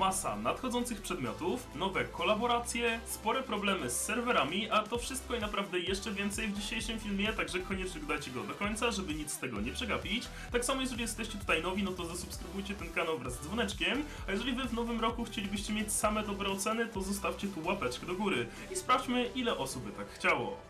masa nadchodzących przedmiotów, nowe kolaboracje, spore problemy z serwerami, a to wszystko i naprawdę jeszcze więcej w dzisiejszym filmie, także koniecznie dajcie go do końca, żeby nic z tego nie przegapić. Tak samo jeżeli jesteście tutaj nowi, no to zasubskrybujcie ten kanał wraz z dzwoneczkiem, a jeżeli wy w nowym roku chcielibyście mieć same dobre oceny, to zostawcie tu łapeczkę do góry i sprawdźmy ile osób by tak chciało.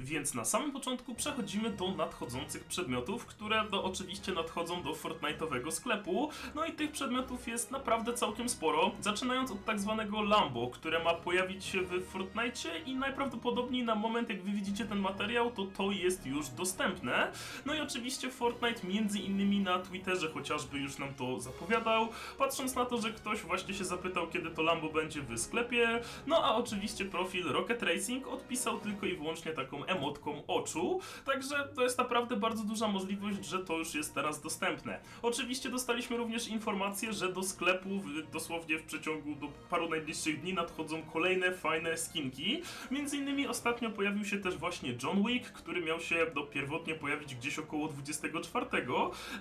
Więc na samym początku przechodzimy do nadchodzących przedmiotów, które do, oczywiście nadchodzą do Fortnite'owego sklepu. No i tych przedmiotów jest naprawdę całkiem sporo, zaczynając od tak zwanego Lambo, które ma pojawić się w Fortnite i najprawdopodobniej na moment jak wy widzicie ten materiał, to to jest już dostępne. No i oczywiście Fortnite między innymi na Twitterze chociażby już nam to zapowiadał, patrząc na to, że ktoś właśnie się zapytał kiedy to Lambo będzie w sklepie, no a oczywiście profil Rocket Racing odpisał tylko i wyłącznie taką emotką oczu, także to jest naprawdę bardzo duża możliwość, że to już jest teraz dostępne. Oczywiście dostaliśmy również informację, że do sklepu dosłownie w przeciągu do paru najbliższych dni nadchodzą kolejne fajne skinki. Między innymi ostatnio pojawił się też właśnie John Wick, który miał się do pierwotnie pojawić gdzieś około 24,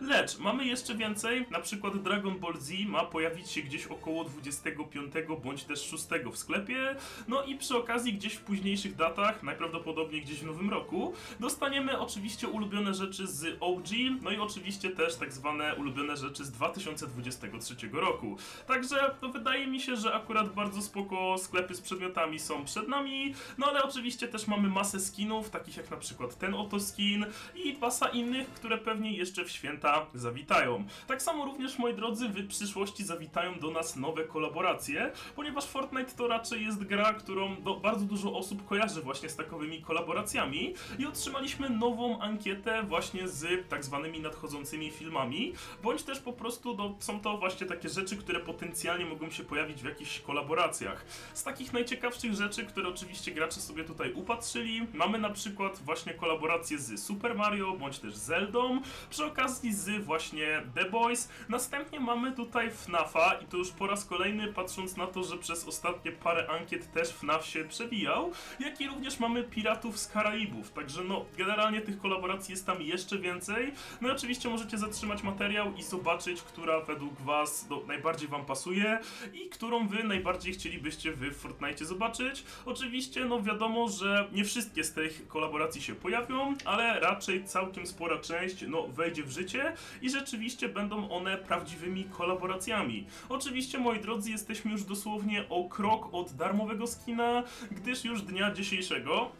lecz mamy jeszcze więcej, na przykład Dragon Ball Z ma pojawić się gdzieś około 25 bądź też 6 w sklepie, no i przy okazji gdzieś w późniejszych datach, najprawdopodobniej gdzieś w nowym roku, dostaniemy oczywiście ulubione rzeczy z OG, no i oczywiście też tak zwane ulubione rzeczy z 2023 roku. Także to wydaje mi się, że akurat bardzo spoko sklepy z przedmiotami są przed nami, no ale oczywiście też mamy masę skinów, takich jak na przykład ten oto skin i masa innych, które pewnie jeszcze w święta zawitają. Tak samo również, moi drodzy, w przyszłości zawitają do nas nowe kolaboracje, ponieważ Fortnite to raczej jest gra, którą do, bardzo dużo osób kojarzy właśnie z takowymi kolaboracjami i otrzymaliśmy nową ankietę właśnie z tak zwanymi nadchodzącymi filmami, bądź też po prostu no, są to właśnie takie rzeczy, które potencjalnie mogą się pojawić w jakichś kolaboracjach. Z takich najciekawszych rzeczy, które oczywiście gracze sobie tutaj upatrzyli, mamy na przykład właśnie kolaborację z Super Mario, bądź też Zeldą, przy okazji z właśnie The Boys. Następnie mamy tutaj FNAFa i to już po raz kolejny, patrząc na to, że przez ostatnie parę ankiet też FNAF się przewijał, jak i również mamy Piratów z Karaibów, także no generalnie tych kolaboracji jest tam jeszcze więcej. No i oczywiście możecie zatrzymać materiał i zobaczyć, która według was no, najbardziej wam pasuje i którą wy najbardziej chcielibyście w Fortnite zobaczyć. Oczywiście no wiadomo, że nie wszystkie z tych kolaboracji się pojawią, ale raczej całkiem spora część no wejdzie w życie i rzeczywiście będą one prawdziwymi kolaboracjami. Oczywiście moi drodzy jesteśmy już dosłownie o krok od darmowego skina, gdyż już dnia dzisiejszego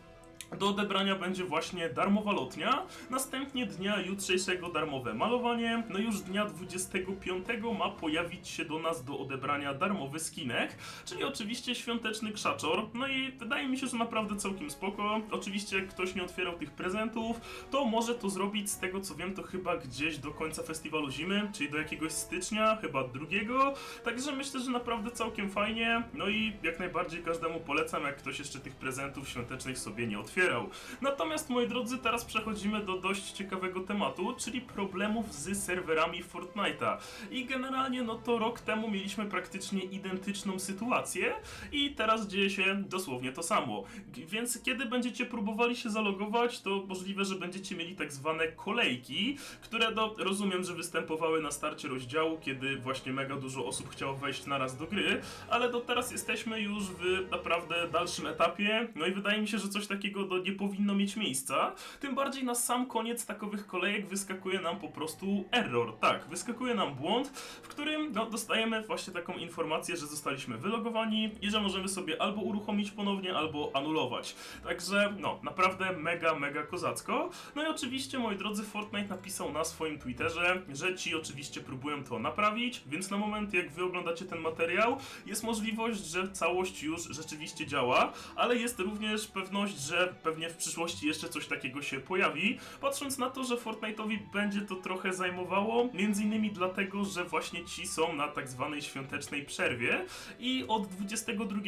do odebrania będzie właśnie darmowa lotnia, następnie dnia jutrzejszego darmowe malowanie, no już dnia 25 ma pojawić się do nas do odebrania darmowy skinek, czyli oczywiście świąteczny krzaczor, no i wydaje mi się, że naprawdę całkiem spoko. Oczywiście jak ktoś nie otwierał tych prezentów, to może to zrobić z tego co wiem, to chyba gdzieś do końca festiwalu zimy, czyli do jakiegoś stycznia, chyba drugiego, także myślę, że naprawdę całkiem fajnie, no i jak najbardziej każdemu polecam, jak ktoś jeszcze tych prezentów świątecznych sobie nie otwierał. Natomiast moi drodzy, teraz przechodzimy do dość ciekawego tematu, czyli problemów z serwerami Fortnite'a. I generalnie, no to rok temu mieliśmy praktycznie identyczną sytuację i teraz dzieje się dosłownie to samo. Więc kiedy będziecie próbowali się zalogować, to możliwe, że będziecie mieli tak zwane kolejki, które do, rozumiem, że występowały na starcie rozdziału, kiedy właśnie mega dużo osób chciało wejść naraz do gry, ale do teraz jesteśmy już w naprawdę dalszym etapie, no i wydaje mi się, że coś takiego do nie powinno mieć miejsca. Tym bardziej na sam koniec takowych kolejek wyskakuje nam po prostu error. Tak, wyskakuje nam błąd, w którym no, dostajemy właśnie taką informację, że zostaliśmy wylogowani i że możemy sobie albo uruchomić ponownie, albo anulować. Także no, naprawdę mega, mega kozacko. No i oczywiście, moi drodzy, Fortnite napisał na swoim Twitterze, że ci oczywiście próbują to naprawić, więc na moment jak wy oglądacie ten materiał, jest możliwość, że całość już rzeczywiście działa, ale jest również pewność, że pewnie w przyszłości jeszcze coś takiego się pojawi, patrząc na to, że Fortnite'owi będzie to trochę zajmowało, między innymi dlatego, że właśnie ci są na tak zwanej świątecznej przerwie i od 22,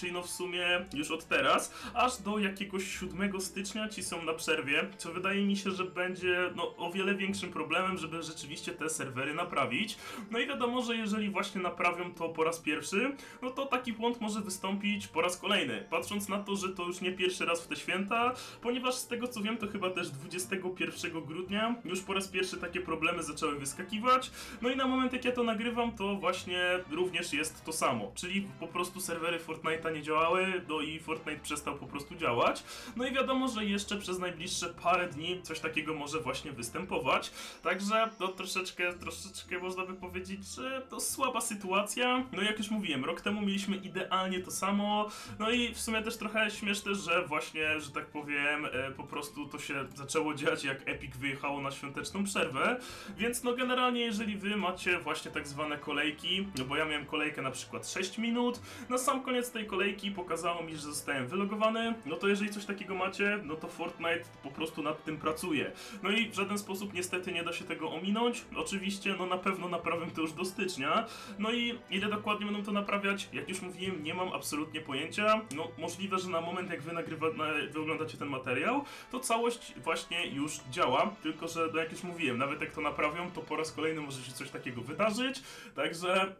czyli no w sumie już od teraz, aż do jakiegoś 7 stycznia ci są na przerwie, co wydaje mi się, że będzie no o wiele większym problemem, żeby rzeczywiście te serwery naprawić. No i wiadomo, że jeżeli właśnie naprawią to po raz pierwszy, no to taki błąd może wystąpić po raz kolejny. Patrząc na to, że to już nie pierwszy raz w te święta święta, ponieważ z tego co wiem, to chyba też 21 grudnia już po raz pierwszy takie problemy zaczęły wyskakiwać. No i na moment jak ja to nagrywam, to właśnie również jest to samo, czyli po prostu serwery Fortnite'a nie działały, no i Fortnite przestał po prostu działać. No i wiadomo, że jeszcze przez najbliższe parę dni coś takiego może właśnie występować. Także to troszeczkę, troszeczkę można by powiedzieć, że to słaba sytuacja. No jak już mówiłem, rok temu mieliśmy idealnie to samo. No i w sumie też trochę śmieszne, że właśnie, że tak powiem, e, po prostu to się zaczęło dziać jak Epic wyjechało na świąteczną przerwę. Więc no generalnie jeżeli wy macie właśnie tak zwane kolejki, no bo ja miałem kolejkę na przykład 6 minut, na sam koniec tej kolejki pokazało mi, że zostałem wylogowany, no to jeżeli coś takiego macie, no to Fortnite po prostu nad tym pracuje. No i w żaden sposób niestety nie da się tego ominąć. Oczywiście, no na pewno naprawię to już do stycznia. No i ile dokładnie będą to naprawiać? Jak już mówiłem, nie mam absolutnie pojęcia. No możliwe, że na moment jak wy nagrywa, na, wy oglądacie ten materiał, to całość właśnie już działa. Tylko, że no jak już mówiłem, nawet jak to naprawią, to po raz kolejny może się coś takiego wydarzyć. Także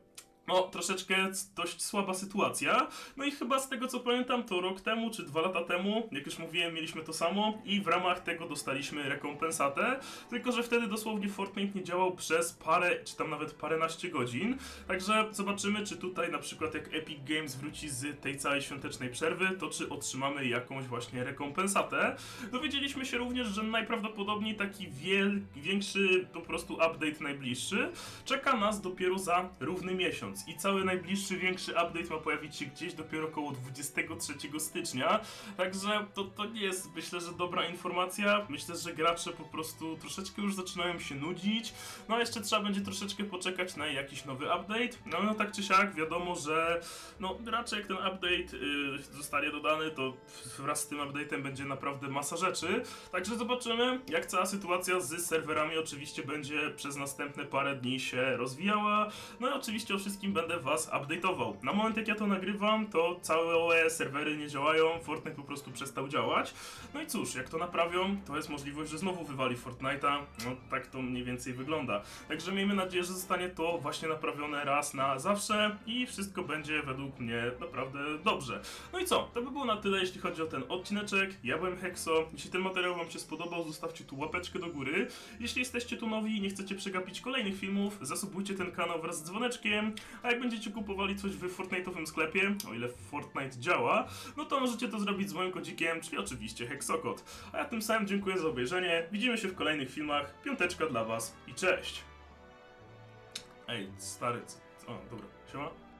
no, troszeczkę dość słaba sytuacja. No i chyba z tego co pamiętam, to rok temu czy dwa lata temu, jak już mówiłem, mieliśmy to samo i w ramach tego dostaliśmy rekompensatę. Tylko, że wtedy dosłownie Fortnite nie działał przez parę, czy tam nawet paręnaście godzin. Także zobaczymy, czy tutaj na przykład jak Epic Games wróci z tej całej świątecznej przerwy, to czy otrzymamy jakąś właśnie rekompensatę. Dowiedzieliśmy się również, że najprawdopodobniej taki wiel, większy po prostu update najbliższy czeka nas dopiero za równy miesiąc i cały najbliższy większy update ma pojawić się gdzieś dopiero około 23 stycznia, także to, to nie jest myślę, że dobra informacja, myślę, że gracze po prostu troszeczkę już zaczynają się nudzić, no a jeszcze trzeba będzie troszeczkę poczekać na jakiś nowy update, no, no tak czy siak wiadomo, że no raczej jak ten update y, zostanie dodany, to wraz z tym update'em będzie naprawdę masa rzeczy, także zobaczymy jak cała sytuacja z serwerami oczywiście będzie przez następne parę dni się rozwijała, no i oczywiście o wszystkim będę was update'ował. Na moment jak ja to nagrywam, to całe serwery nie działają, Fortnite po prostu przestał działać. No i cóż, jak to naprawią, to jest możliwość, że znowu wywali Fortnite'a. No tak to mniej więcej wygląda. Także miejmy nadzieję, że zostanie to właśnie naprawione raz na zawsze i wszystko będzie według mnie naprawdę dobrze. No i co? To by było na tyle, jeśli chodzi o ten odcineczek. Ja byłem Hexo. Jeśli ten materiał wam się spodobał, zostawcie tu łapeczkę do góry. Jeśli jesteście tu nowi i nie chcecie przegapić kolejnych filmów, zasubujcie ten kanał wraz z dzwoneczkiem. A jak będziecie kupowali coś w Fortnite'owym sklepie, o ile Fortnite działa, no to możecie to zrobić z moim kodzikiem, czyli oczywiście Hexokod. A ja tym samym dziękuję za obejrzenie. Widzimy się w kolejnych filmach. Piąteczka dla was i cześć! Ej, stary, o, dobra, siema.